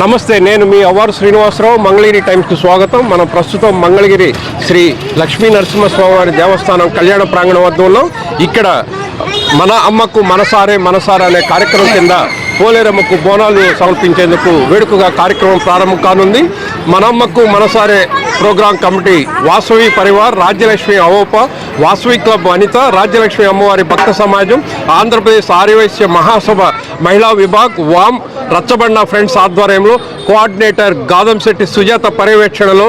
నమస్తే నేను మీ అవ్వారు శ్రీనివాసరావు. మంగళగిరి టైమ్స్కి స్వాగతం. మనం ప్రస్తుతం మంగళగిరి శ్రీ లక్ష్మీ నరసింహస్వామివారి దేవస్థానం కళ్యాణ ప్రాంగణం వద్ద ఉన్నాం. ఇక్కడ మన అమ్మకు మనసారే మనసారే అనే కార్యక్రమం కింద పోలేరమ్మకు బోనాలు సమర్పించేందుకు వేడుకగా కార్యక్రమం ప్రారంభం కానుంది. మన అమ్మకు మనసారే program committee Vasavi Parivar Rajyalakshmi Avopa Vasavi club Anitha Rajyalakshmi అమ్మవారి భక్త సమాజం ఆంధ్రప్రదేశ్ ఆర్యవైశ్య మహాసభ మహిళా విభాగ్ వామ్ రచ్చబండ ఫ్రెండ్స్ ఆధ్వర్యంలో కోఆర్డినేటర్ గాదంశెట్టి సుజాత పర్యవేక్షణలో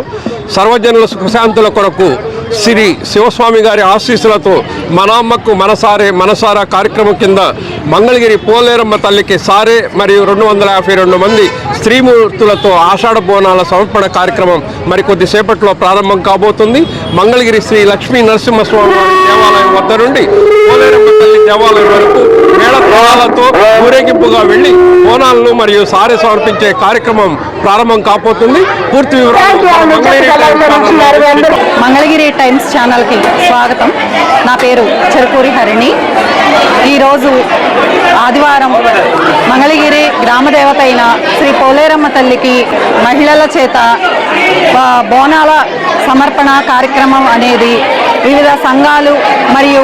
సర్వజనుల సుఖశాంతుల కొరకు శ్రీ శివస్వామి గారి ఆశీస్సులతో మన అమ్మకు మనసారే మనసారా కార్యక్రమం కింద మంగళగిరి పోలేరమ్మ తల్లికి సారే మరియు రెండు వందల యాభై రెండు మంది స్త్రీమూర్తులతో ఆషాఢ బోనాల సమర్పణ కార్యక్రమం మరి కొద్దిసేపట్లో ప్రారంభం కాబోతుంది. మంగళగిరి శ్రీ లక్ష్మీ నరసింహస్వామి దేవాలయం వద్ద నుండి పోలేరమ్మ తల్లి దేవాలయం వరకు మేళ తాళాలతో ఊరేగింపుగా వెళ్ళి బోనాలను మరియు సారే సమర్పించే కార్యక్రమం ప్రారంభం కాబోతుంది. పూర్తి వివరాలు మంగళగిరి టైమ్స్ ఛానల్కి స్వాగతం. నా పేరు చెరుకూరి హరిణి. ఈరోజు ఆదివారం మంగళగిరి గ్రామదేవత అయిన శ్రీ పోలేరమ్మ తల్లికి మహిళల చేత బోనాల సమర్పణ కార్యక్రమం అనేది వివిధ సంఘాలు మరియు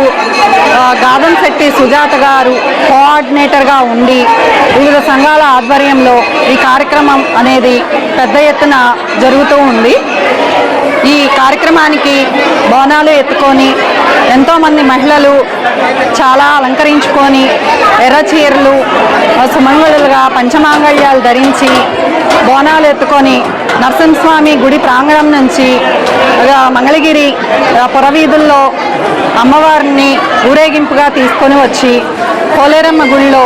గాదంశెట్టి సుజాత గారు కోఆర్డినేటర్గా ఉండి వివిధ సంఘాల ఆధ్వర్యంలో ఈ కార్యక్రమం అనేది పెద్ద ఎత్తున జరుగుతూ ఉంది. ఈ కార్యక్రమానికి బోనాలు ఎత్తుకొని ఎంతోమంది మహిళలు చాలా అలంకరించుకొని ఎర్ర చీరలు సుమంగళులుగా పంచమాంగళ్యాలు ధరించి బోనాలు ఎత్తుకొని నరసింహస్వామి గుడి ప్రాంగణం నుంచి మంగళగిరి పొరవీధుల్లో పురవీధుల్లో అమ్మవారిని ఊరేగింపుగా తీసుకొని వచ్చి పోలేరమ్మ గుడిలో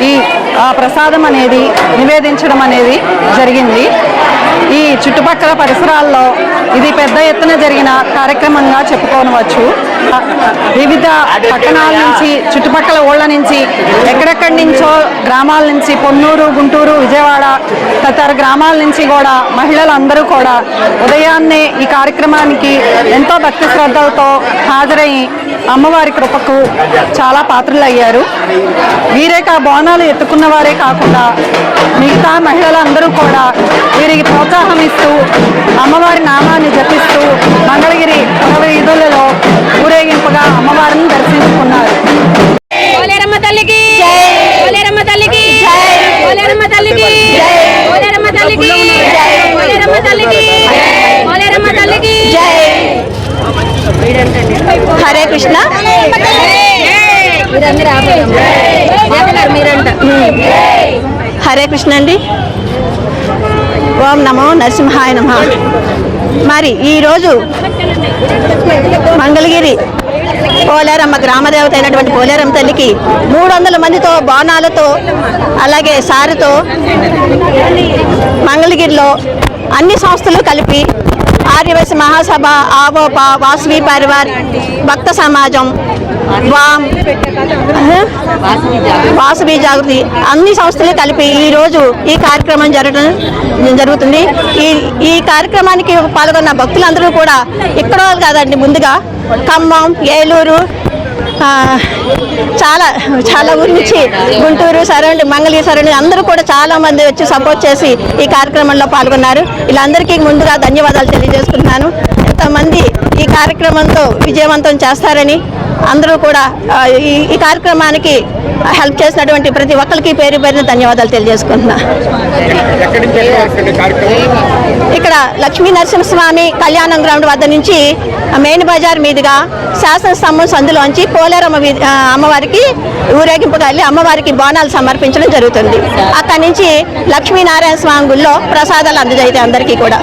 ఈ ఆ, ప్రసాదం అనేది నివేదించడం అనేది జరిగింది. ఈ చుట్టుపక్కల పరిసరాల్లో ఇది పెద్ద ఎత్తున జరిగిన కార్యక్రమంగా చెప్పుకోనవచ్చు. వివిధ పట్టణాల నుంచి చుట్టుపక్కల ఊళ్ళ నుంచి ఎక్కడెక్కడి నుంచో గ్రామాల నుంచి పొన్నూరు గుంటూరు విజయవాడ తదితర గ్రామాల నుంచి కూడా మహిళలందరూ కూడా ఉదయాన్నే ఈ కార్యక్రమానికి ఎంతో భక్తి శ్రద్ధలతో హాజరై అమ్మవారి కృపకు చాలా పాత్రలయ్యారు. వీరే కా బోనాలు ఎత్తుకున్న వారే కాకుండా మిగతా మహిళలందరూ కూడా వీరికి ప్రోత్సాహం ఇస్తూ అమ్మవారి నామాన్ని జపిస్తూ మంగళగిరి పురవ వీధులలో ఊరేగింపుగా అమ్మవారిని దర్శించుకున్నారు. తల్లికి! తల్లికి పోలేరమ్మ తల్లికి హరే కృష్ణ. మీరంట హరే కృష్ణ అండి. ఓం నమో నరసింహాయ నమ. మరి ఈరోజు మంగళగిరి పోలేరమ్మ గ్రామదేవత అయినటువంటి పోలేరమ్మ తల్లికి మూడు వందల మందితో బాణాలతో అలాగే సారితో మంగళగిరిలో అన్ని సంస్థలు కలిపి ఆర్యవైశ్య మహాసభ ఆవోప వాసవి పరివార్ భక్త సమాజం వామ్ వాసవి జాగృతి అన్ని సంస్థలు కలిపి ఈరోజు ఈ కార్యక్రమం జరగడం జరుగుతుంది. ఈ ఈ కార్యక్రమానికి పాల్గొన్న భక్తులందరూ కూడా ఇక్కడ వాళ్ళు కాదండి ముందుగా ఖమ్మం ఏలూరు చాలా చాలా ఊరి నుంచి గుంటూరు సరౌండ్ మంగళగిరి సరౌండ్ అందరూ కూడా చాలా మంది వచ్చి సపోర్ట్ చేసి ఈ కార్యక్రమంలో పాల్గొన్నారు. వీళ్ళందరికీ ముందుగా ధన్యవాదాలు తెలియజేసుకుంటున్నాను. ఎంతమంది ఈ కార్యక్రమంతో విజయవంతం చేస్తారని అందరూ కూడా ఈ ఈ కార్యక్రమానికి హెల్ప్ చేసినటువంటి ప్రతి ఒక్కరికి పేరు పేరున ధన్యవాదాలు తెలియజేసుకుంటున్నా. లక్ష్మీ నరసింహస్వామి కళ్యాణం గ్రౌండ్ వద్ద నుంచి మెయిన్ బజార్ మీదుగా శాసనస్తంభం సందులోంచి పోలేరమ్మ అమ్మవారికి ఊరేగింపుగా వెళ్ళి అమ్మవారికి బోనాలు సమర్పించడం జరుగుతుంది. అక్కడి నుంచి లక్ష్మీనారాయణ స్వామి గుళ్ళో ప్రసాదాలు అందజేయతాయి అందరికీ కూడా.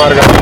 மார்க்கம்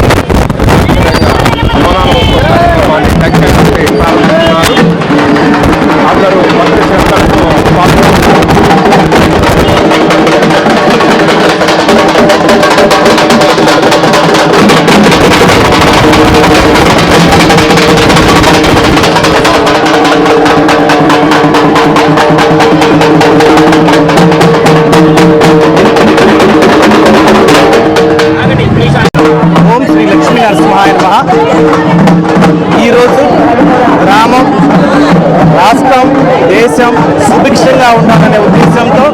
సుభిక్షంగా ఉండాలనే ఉద్దేశంతో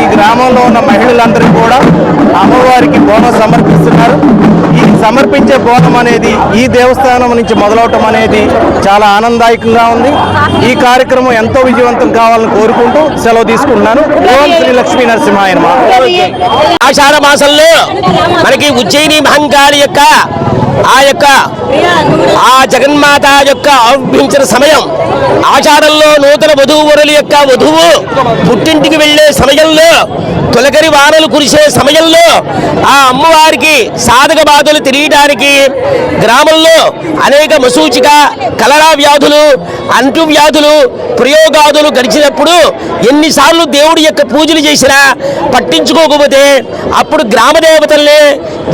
ఈ గ్రామంలో ఉన్న మహిళలందరూ కూడా అమ్మవారికి బోనం సమర్పిస్తున్నారు. ఈ సమర్పించే బోనం అనేది ఈ దేవస్థానం నుంచి మొదలవటం అనేది చాలా ఆనందదాయకంగా ఉంది. ఈ కార్యక్రమం ఎంతో విజయవంతం కావాలని కోరుకుంటూ సెలవు తీసుకుంటున్నాను. ఓం శ్రీ లక్ష్మీ నరసింహాయ ఆషాఢ మాసంలో మనకి ఉజ్జయిని మహంకాళి యొక్క ఆ యొక్క ఆ జగన్మాత యొక్క ఆవిర్భించిన సమయం ఆచారంలో నూతన వధూవరుల యొక్క వధువు పుట్టింటికి వెళ్ళే సమయంలో తొలకరి వానలు కురిసే సమయంలో ఆ అమ్మవారికి సాధక బాధలు తెలియడానికి గ్రామంలో అనేక మసూచిక కలరా వ్యాధులు అంటు వ్యాధులు ప్రయోగాదులు గడిచినప్పుడు ఎన్నిసార్లు దేవుడి యొక్క పూజలు చేసినా పట్టించుకోకపోతే అప్పుడు గ్రామ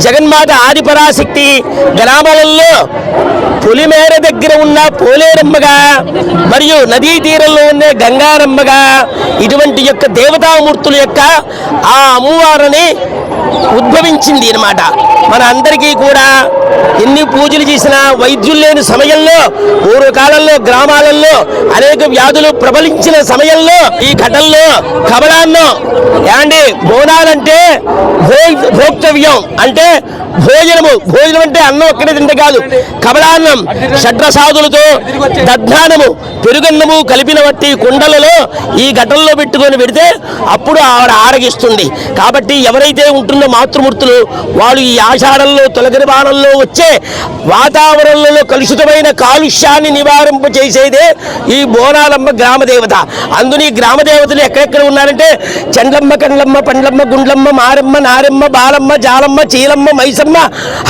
జగన్మాత ఆదిపరాశక్తి గ్రామాలలో పులిమేర దగ్గర ఉన్న పోలేరమ్మగా మరియు నదీ తీరంలో ఉండే గంగారమ్మగా ఇటువంటి యొక్క దేవతామూర్తుల యొక్క ఆ అమ్మవారిని ఉద్భవించింది అన్నమాట. మన అందరికీ కూడా ఎన్ని పూజలు చేసినా వైద్యులు లేని సమయంలో పూర్వకాలంలో గ్రామాలలో అనేక వ్యాధులు ప్రబలించిన సమయంలో ఈ ఘటనలో కబలాన్నో ఏమండి బోనాలంటే భో- భోక్తవ్యం. అంటే భోజనము భోజనం అంటే అన్నం ఒక్కడే తింటే కాదు. కబలాన్నం షడ్రసాదులతో దద్ధానము పెరుగన్నము కలిపిన వట్టి కుండలలో ఈ ఘటనలో పెట్టుకొని పెడితే అప్పుడు ఆవిడ ఆరగిస్తుంది. కాబట్టి ఎవరైతే ఉన్న మాతృమూర్తులు వాళ్ళు ఈ ఆషాఢంలో తొలగరి బాణంలో వచ్చే వాతావరణంలో కలుషితమైన కాలుష్యాన్ని నివారింప చేసేదే ఈ బోనాలమ్మ గ్రామదేవత. అందుని గ్రామదేవతలు ఎక్కడెక్కడ ఉన్నారంటే చండ్లమ్మ కండ్లమ్మ పండ్లమ్మ గుండ్లమ్మ మారమ్మ నారమ్మ బాలమ్మ జాలమ్మ చీలమ్మ మైసమ్మ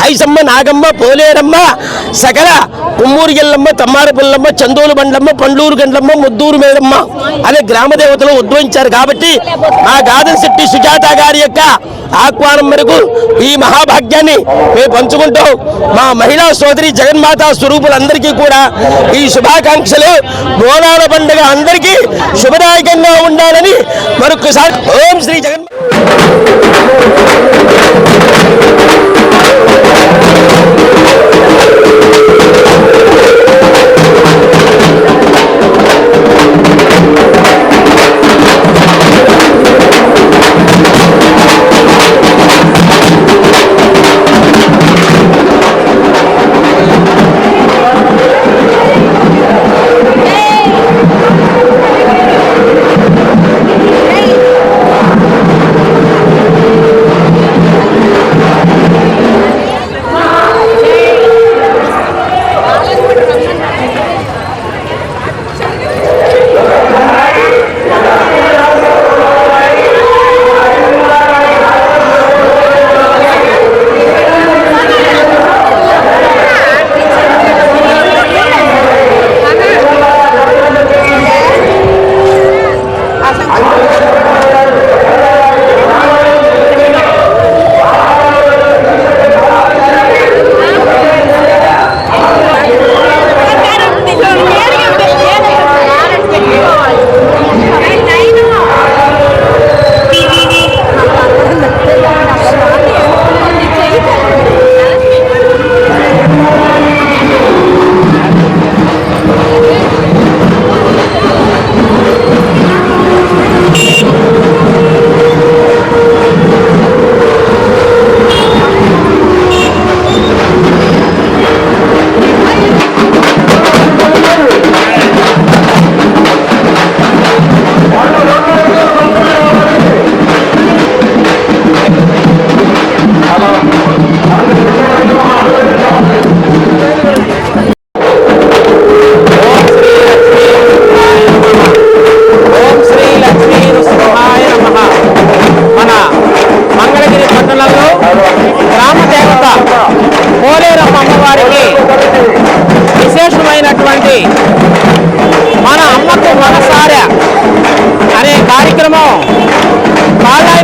హైసమ్మ నాగమ్మ పోలేరమ్మ సకల కుమ్మూరు ఎల్లమ్మ తమ్మార పుల్లమ్మ చందోలు బండ్లమ్మ పండ్లూరు గండ్లమ్మ ముద్దూరు మేడమ్మ అనే గ్రామదేవతలు ఉద్భవించారు. కాబట్టి మా గాదన్ శెట్టి సుజాత గారి యొక్క ఆహ్వానం మేరకు ఈ మహాభాగ్యాన్ని మేము పంచుకుంటూ మా మహిళా సోదరి జగన్మాత స్వరూపులందరికీ కూడా ఈ శుభాకాంక్షలు. బోనాల పండుగ అందరికీ శుభదాయకంగా ఉండాలని మరొకసారి ఓం శ్రీ జగన్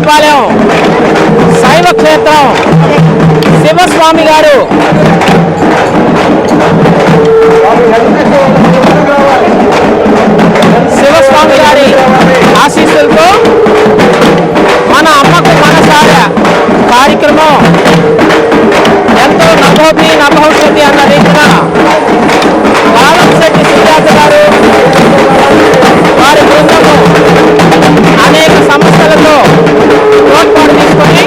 రావులపాలెం శైవ క్షేత్రం శివస్వామి గారు. శివస్వామి గారి ఆశీస్సులతో మన అమ్మకు మన సార కార్యక్రమం ఎంతో నభోతి నభవిష్యతి అన్న రీతిన బాలం శెట్టి సిద్ధార్థ గారు వారి బృందం అనేక సమస్యలతో ఏర్పాటు చేసుకొని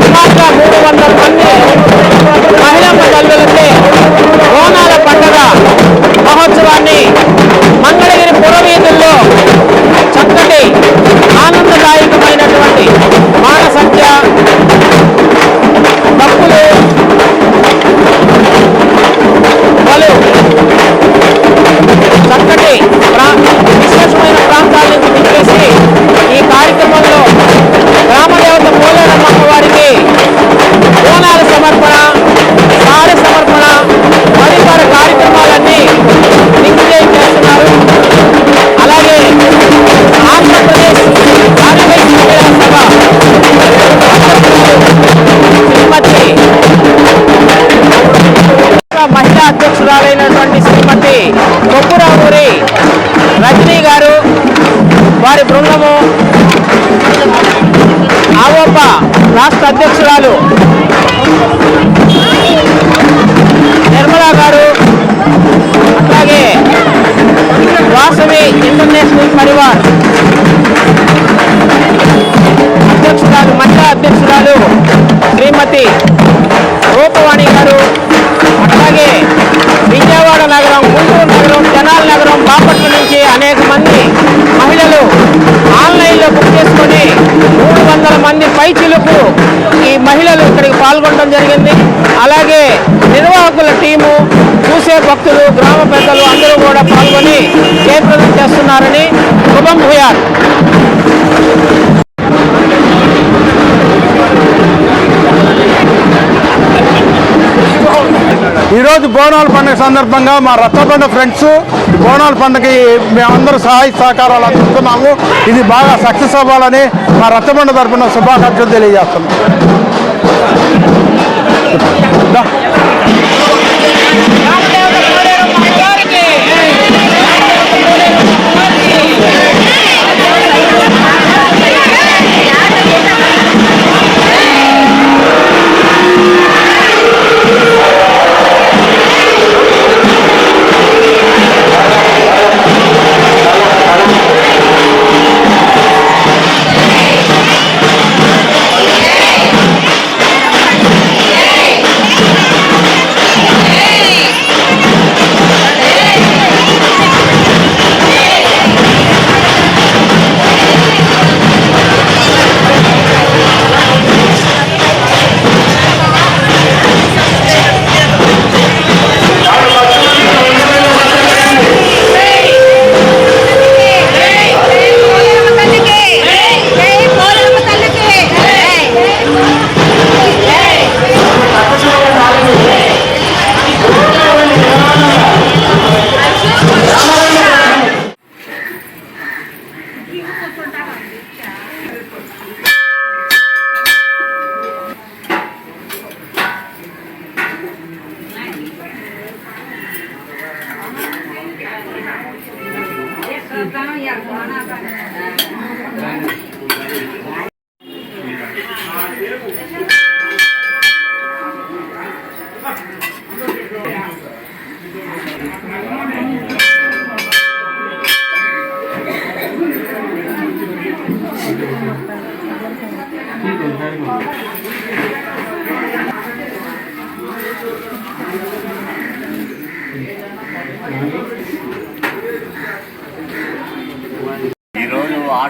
సుమారుగా మూడు వందల మంది మహిళా తల్లులకి బోనాల పండుగ మహోత్సవాన్ని మంగళగిరి పురవీధుల్లో చక్కటి ఆనందదాయకమైన అధ్యక్షురాలైనటువంటి శ్రీమతి కొప్పురావూరి ఈరోజు బోనాల పండుగ సందర్భంగా మా రచ్చబండ ఫ్రెండ్స్ బోనాల పండుగకి మేమందరూ సహాయ సహకారాలు అందిస్తున్నాము. ఇది బాగా సక్సెస్ అవ్వాలని మా రచ్చబండ తరపున శుభాకాంక్షలు తెలియజేస్తున్నాం.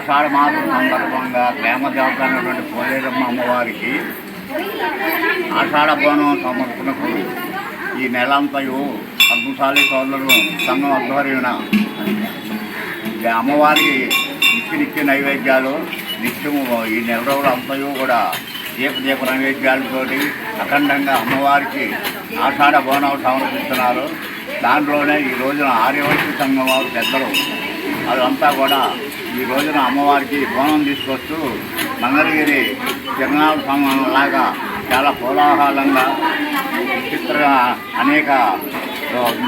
ఆషాఢ మాసం సందర్భంగా ప్రేమ దేవత అయినటువంటి పోలేరమ్మ అమ్మవారికి ఆషాఢ బోనం సమర్పణకు ఈ నెలంతయు అద్భుతాలి సోదరులు సంఘం ఆధ్వర్యున అమ్మవారికి నిత్య నిత్య నైవేద్యాలు నిత్యము ఈ నెల రోజులు అంతయు కూడా దీప దీప నైవేద్యాలతోటి అఖండంగా అమ్మవారికి ఆషాఢ బోనం సమర్పిస్తున్నారు. దాంట్లోనే ఈ రోజున ఆర్యవైశ్య సంఘం వారు పెద్దలు అదంతా కూడా ఈ రోజున అమ్మవారికి బోనం తీసుకొస్తూ మంగళగిరి తిరునాల లాగా చాలా కోలాహలంగా చిత్ర అనేక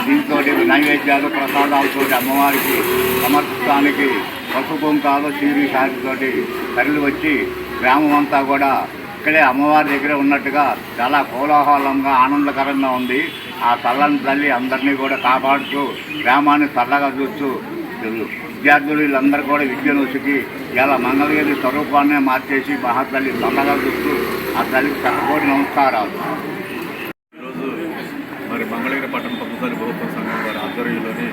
దీంతో నైవేద్యాలు ప్రసాదాలతో అమ్మవారికి సమర్పించడానికి పసుపు కుంకాలు చీరి సాటితోటి తరలి వచ్చి గ్రామం అంతా కూడా ఇక్కడే అమ్మవారి దగ్గర ఉన్నట్టుగా చాలా కోలాహలంగా ఆనందకరంగా ఉంది. ఆ చల్లని తల్లి అందరినీ కూడా కాపాడుతూ గ్రామాన్ని చల్లగా చూస్తూ విద్యార్థులు వీళ్ళందరూ కూడా విద్యను వచ్చి ఇలా మంగళగిరి స్వరూపాన్నే మార్చేసి మహాతల్లి చల్లగా చూస్తూ ఆ తల్లికి చక్కకోటి నమస్కారాలు. ఈరోజు మరి మంగళగిరి పట్టణ పద్మశాలి ప్రభుత్వ సంఘం వారి ఆధ్వర్యంలోని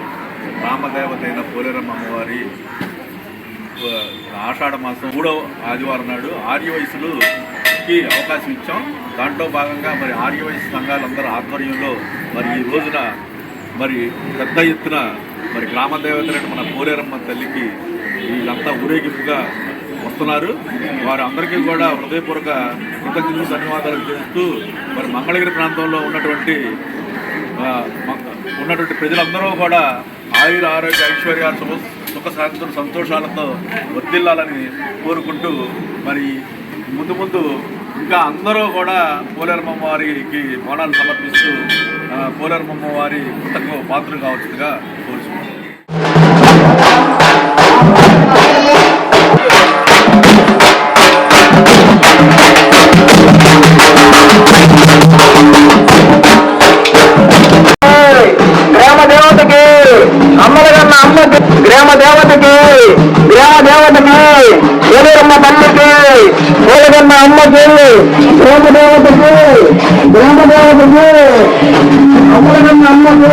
రామదేవత అయిన పోలేరమ్మ అమ్మవారి ఆషాఢ మాసం మూడవ ఆదివారం నాడు ఆర్య వయసులుకి అవకాశం ఇచ్చాం. దాంట్లో భాగంగా మరి ఆర్య వయసు సంఘాలందరూ ఆధ్వర్యంలో మరి ఈ రోజున మరి పెద్ద ఎత్తున మరి గ్రామ దేవతలైన మన పోలేరమ్మ తల్లికి వీళ్ళంతా ఊరేగింపుగా వస్తున్నారు. వారు అందరికీ కూడా హృదయపూర్వక కృతజ్ఞతలు ధన్యవాదాలు చేస్తూ మరి మంగళగిరి ప్రాంతంలో ఉన్నటువంటి మ- ఉన్నటువంటి ప్రజలందరూ కూడా ఆయుర ఆరోగ్య ఐశ్వర్యాలు సుఖ సుఖ శాంతులు సంతోషాలతో వర్ధిల్లాలని కోరుకుంటూ మరి ముందు ముందు ఇంకా అందరూ కూడా పోలేరమ్మ వారికి బోనాలు సమర్పిస్తూ పోలేరమ్మ వారి కృతజ్ఞ పాత్రలు కావచ్చుగా. గ్రామ దేవతకి అమ్మలగన్న అమ్మకి గ్రామ దేవతకి గ్రామ దేవతకి పోలేరమ్మ తల్లికి పోలగన్న అమ్మకి గ్రామ దేవతకి గ్రామ దేవతకి అమ్మలగన్న అమ్మకి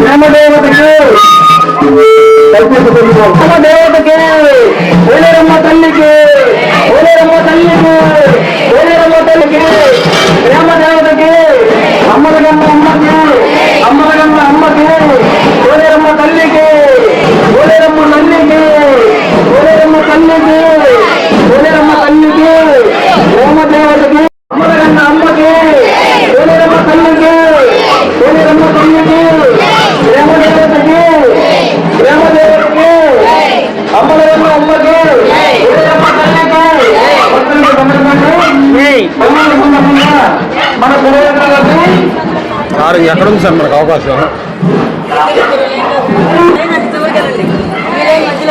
గ్రామ దేవతకి గ్రామ దేవతకి ఎక్కడ ఉంది సార్ మనకు అవకాశం?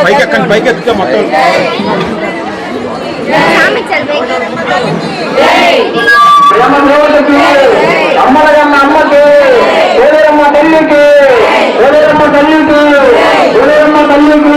పైకి ఎక్కండి పైకి ఎక్కితే మొత్తం. గ్రామ దేవతకి అమ్మలగన్న అమ్మకి పోలేరమ్మ తల్లికి పోలేరమ్మ తల్లికి పోలేరమ్మ తల్లికి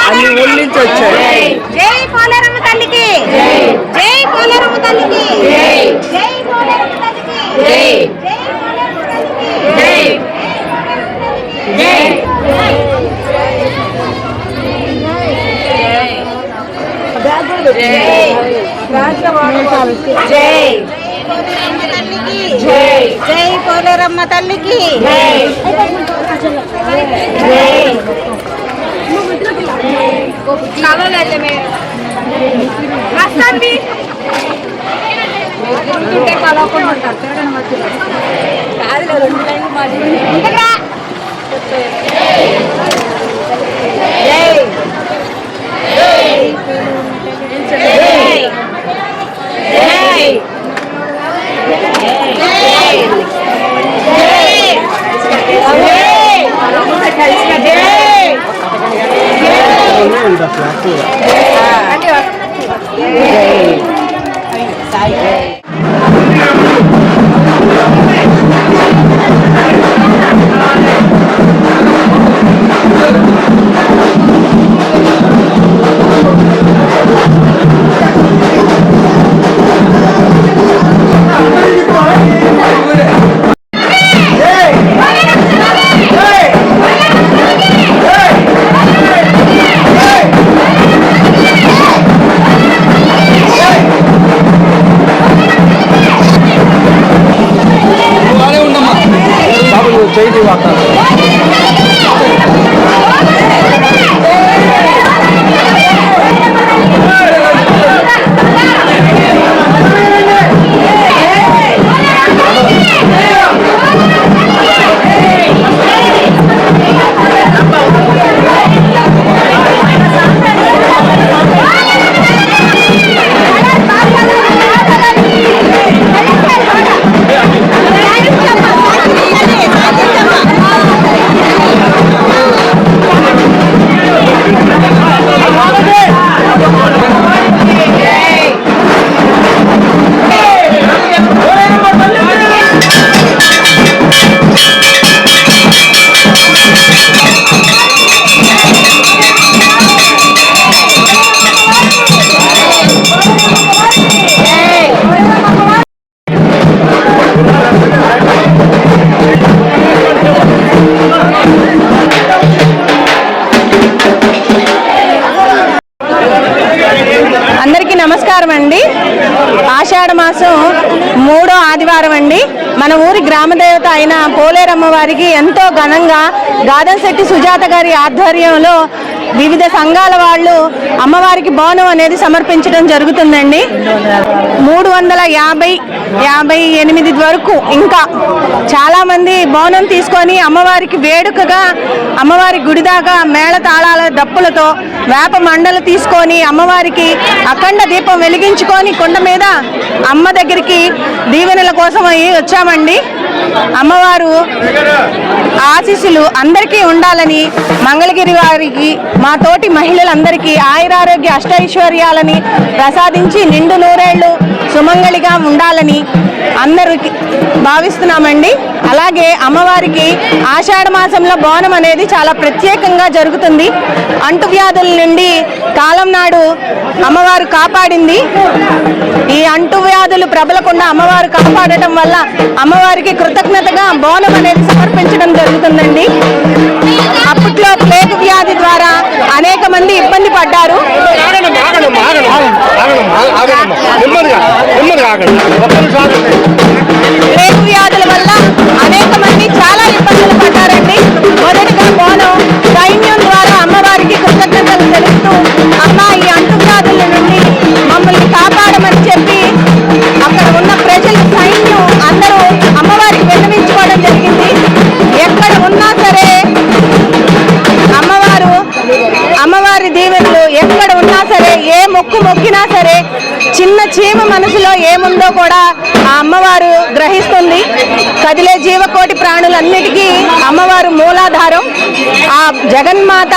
అన్ని ఒళ్ళించి వచ్చాయి జై పోలేరమ్మ తల్లికి జై పోలేరమ్మ తల్లికి జై పోలేరమ్మ తల్లికి జై జై జై జై జై పోలేరమ్మ తల్లికి కలవలేదు వస్తుంది గుర్తుంటే కలవకుండా ఉంటారు చూడండి మధ్యలో కాదులే రెండు లైన్లు మాట్లాడి ఇంతకురా జై జై జై జై మన ఊరి గ్రామదేవత అయిన పోలేరమ్మ వారికి ఎంతో ఘనంగా గాదన్శెట్టి సుజాత గారి ఆధ్వర్యంలో వివిధ సంఘాల వాళ్ళు అమ్మవారికి బోనం అనేది సమర్పించడం జరుగుతుందండి. మూడు వందల యాభై యాభై ఎనిమిది వరకు ఇంకా చాలామంది బోనం తీసుకొని అమ్మవారికి వేడుకగా అమ్మవారి గుడి దాకా మేళ తాళాల డప్పులతో వేప మండలు తీసుకొని అమ్మవారికి అఖండ దీపం వెలిగించుకొని కొండ మీద అమ్మ దగ్గరికి దీవెనల కోసం అయ్యి వచ్చామండి. అమ్మవారు ఆశీస్సులు అందరికీ ఉండాలని మంగళగిరి వారికి మా తోటి మహిళలందరికీ ఆయురారోగ్య అష్టైశ్వర్యాలని ప్రసాదించి నిండు నూరేళ్ళు సుమంగళిగా ఉండాలని అందరికి భావిస్తున్నామండి. అలాగే అమ్మవారికి ఆషాఢ మాసంలో బోనం అనేది చాలా ప్రత్యేకంగా జరుగుతుంది. అంటువ్యాధుల నుండి కాలం నాడు అమ్మవారు కాపాడింది. ఈ అంటువ్యాధులు ప్రబలకుండా అమ్మవారు కాపాడటం వల్ల అమ్మవారికి కృతజ్ఞతగా బోనం అనేది సమర్పించడం జరుగుతుందండి. ప్లేగు కూడా ఆ అమ్మవారు గ్రహిస్తుంది కదిలే జీవకోటి ప్రాణులన్నిటికీ అమ్మవారు మూలాధారం. ఆ జగన్మాత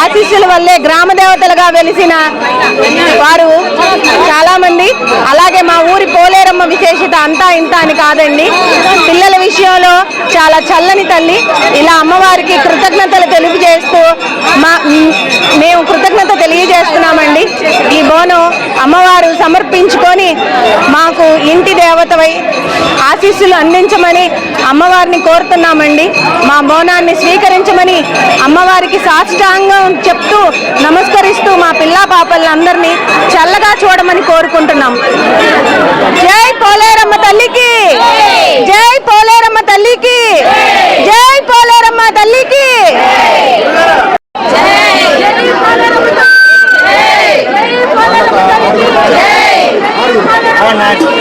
ఆశీస్సుల వల్లే గ్రామ దేవతలుగా వెలిసిన వారు చాలామంది. అలాగే మా ఊరి పోలేరమ్మ విశేషత అంతా ఇంత అని కాదండి. పిల్లల విషయంలో చాలా చల్లని తల్లి. ఇలా అమ్మవారికి కృతజ్ఞతలు తెలియజేస్తూ మా మేము కృతజ్ఞత తెలియజేస్తున్నామండి. ఈ బోనం అమ్మవారు సమర్పించుకొని మాకు ఇంటి దేవతవై ఆశీస్సులు స్వీకరించమని అమ్మవారిని కోరుతున్నామండి. మా మౌనాన్ని స్వీకరించమని అమ్మవారికి సాష్టాంగం చెప్తూ నమస్కరిస్తూ మా పిల్లా పాపలందరినీ చల్లగా చూడమని కోరుకుంటున్నాం. జై పోలేరమ్మ తల్లికి! జై పోలేరమ్మ తల్లికి! జై పోలేరమ్మ తల్లికి! All night.